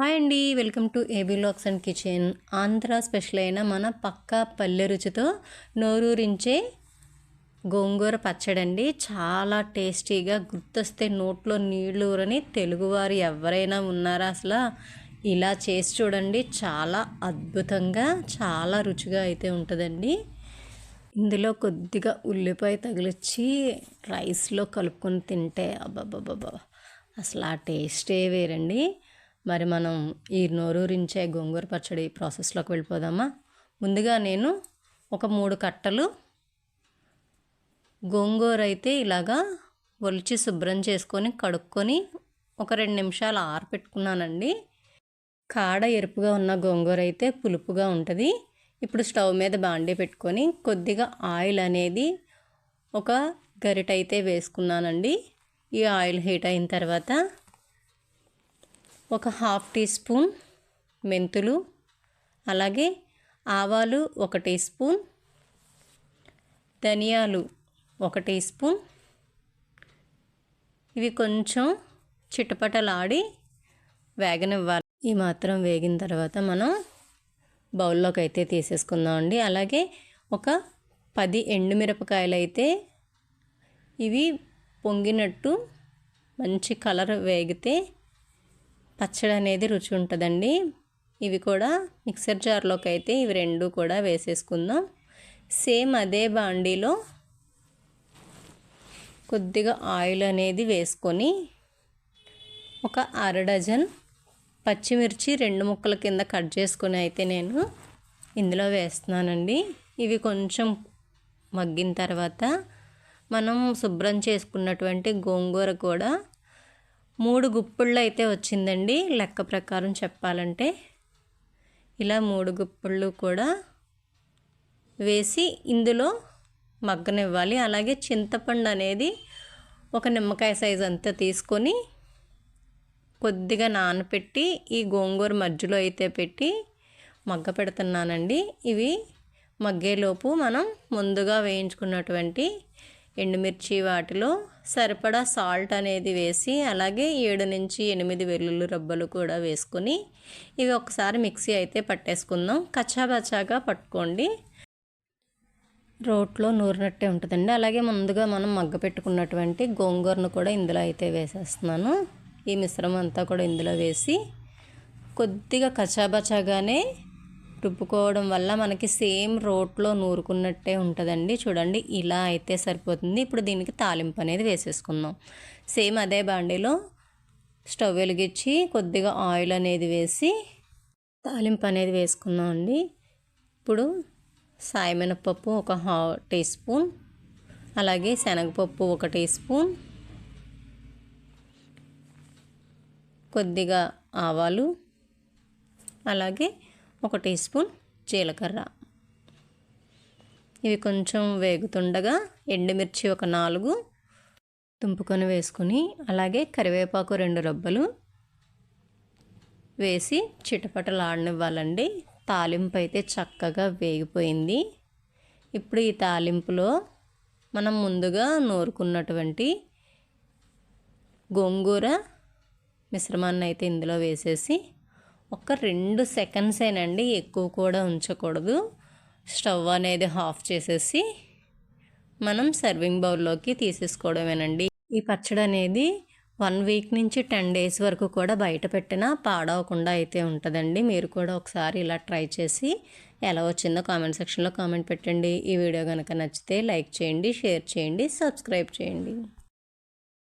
Hi అండి welcome to A B locks and kitchen. Andhra special అయిన మన పక్క పల్లె రుచితో నోరూరించే గోంగూర పచ్చడి అండి చాలా టేస్టీగా గుర్తొస్తే నోట్లో నీళ్ళు ఊరని తెలుగువారు ఎవరైనా ఉన్నారా అసలు? ఇలా చేసి చూడండి చాలా అద్భుతంగా చాలా రుచిగా అయితే ఉంటుందండి. ఇందులో కొద్దిగా ఉల్లిపాయ తగిలిచ్చి రైస్లో కలుపుకొని తింటే అబ్బాబ్బాబ్బా అసలు ఆ టేస్టే వేరండి. మరి మనం ఈ నోరూరించే గోంగూర పచ్చడి ప్రాసెస్లోకి వెళ్ళిపోదామా? ముందుగా నేను ఒక మూడు కట్టలు గోంగూర అయితే ఇలాగా ఒలిచి శుభ్రం చేసుకొని కడుక్కొని ఒక రెండు నిమిషాలు ఆరపెట్టుకున్నానండి. కాడ ఎరుపుగా ఉన్న గోంగూర అయితే పులుపుగా ఉంటుంది. ఇప్పుడు స్టవ్ మీద బాండీ పెట్టుకొని కొద్దిగా ఆయిల్ అనేది ఒక గరిట అయితే వేసుకున్నానండి. ఈ ఆయిల్ హీట్ అయిన తర్వాత ఒక హాఫ్ టీ స్పూన్ మెంతులు అలాగే ఆవాలు ఒక టీ స్పూన్ ధనియాలు ఒక టీ స్పూన్. ఇవి కొంచెం చిటపటలాడి వేగనివ్వాలి. ఈ మాత్రం వేగిన తర్వాత మనం బౌల్లోకి అయితే తీసేసుకుందామండి. అలాగే ఒక పది ఎండుమిరపకాయలు అయితే ఇవి పొంగినట్టు మంచి కలర్ వేగితే పచ్చడి అనేది రుచి ఉంటుందండి. ఇవి కూడా మిక్సర్ జార్లోకి అయితే ఇవి రెండు కూడా వేసేసుకుందాం. సేమ్ అదే బాండీలో కొద్దిగా ఆయిల్ అనేది వేసుకొని ఒక అర డజన్ పచ్చిమిర్చి రెండు ముక్కల కింద కట్ చేసుకుని అయితే నేను ఇందులో వేస్తున్నానండి. ఇవి కొంచెం మగ్గిన తర్వాత మనం శుభ్రం చేసుకున్నటువంటి గోంగూర కూడా మూడు గుప్పుళ్ళు అయితే వచ్చిందండి. లెక్క ప్రకారం చెప్పాలంటే ఇలా మూడు గుప్పుళ్ళు కూడా వేసి ఇందులో మగ్గనివ్వాలి. అలాగే చింతపండు అనేది ఒక నిమ్మకాయ సైజ్ అంతా తీసుకొని కొద్దిగా నానపెట్టి ఈ గోంగూర మధ్యలో అయితే పెట్టి మగ్గ పెడుతున్నానండి. ఇవి మగ్గేలోపు మనం ముందుగా వేయించుకున్నటువంటి ఎండుమిర్చి వాటిలో సరిపడా సాల్ట్ అనేది వేసి అలాగే ఏడు నుంచి ఎనిమిది వెల్లుల్లి రబ్బలు కూడా వేసుకొని ఇవి ఒకసారి మిక్సీ అయితే పట్టేసుకుందాం. కచ్చాబచ్చాగా పట్టుకోండి. రోట్లో నూరినట్టే ఉంటుందండి. అలాగే ముందుగా మనం మగ్గ పెట్టుకున్నటువంటి గోంగూరను కూడా ఇందులో అయితే వేసేస్తున్నాను. ఈ మిశ్రమం అంతా కూడా ఇందులో వేసి కొద్దిగా కచాబచాగానే రుబ్బుకోవడం వల్ల మనకి సేమ్ రోట్లో నూరుకున్నట్టే ఉంటుందండి. చూడండి ఇలా అయితే సరిపోతుంది. ఇప్పుడు దీనికి తాలింపు అనేది వేసేసుకుందాం. సేమ్ అదే బాండీలో స్టవ్ వెలిగించి కొద్దిగా ఆయిల్ అనేది వేసి తాలింపు అనేది వేసుకుందాం అండి. ఇప్పుడు సాయమినపప్పు ఒక హా టీ స్పూన్ అలాగే శనగపప్పు ఒక టీ స్పూన్ కొద్దిగా ఆవాలు అలాగే ఒక టీ స్పూన్ జీలకర్ర. ఇవి కొంచెం వేగుతుండగా ఎండుమిర్చి ఒక నాలుగు తుంపుకొని వేసుకొని అలాగే కరివేపాకు రెండు రబ్బలు వేసి చిటపటలాడనివ్వాలండి. తాలింపు అయితే చక్కగా వేగిపోయింది. ఇప్పుడు ఈ తాలింపులో మనం ముందుగా నూరుకున్నటువంటి గోంగూర మిశ్రమాన్ని అయితే ఇందులో వేసేసి ఒక రెండు సెకండ్సేనండి ఎక్కువ కూడా ఉంచకూడదు. స్టవ్ అనేది ఆఫ్ చేసేసి మనం సర్వింగ్ బౌల్లోకి తీసేసుకోవడమేనండి. ఈ పచ్చడి అనేది వన్ వీక్ నుంచి టెన్ డేస్ వరకు కూడా బయట పెట్టినా పాడవకుండా అయితే ఉంటుందండి. మీరు కూడా ఒకసారి ఇలా ట్రై చేసి ఎలా వచ్చిందో కామెంట్ సెక్షన్లో కామెంట్ పెట్టండి. ఈ వీడియో కనుక నచ్చితే లైక్ చేయండి షేర్ చేయండి సబ్స్క్రైబ్ చేయండి.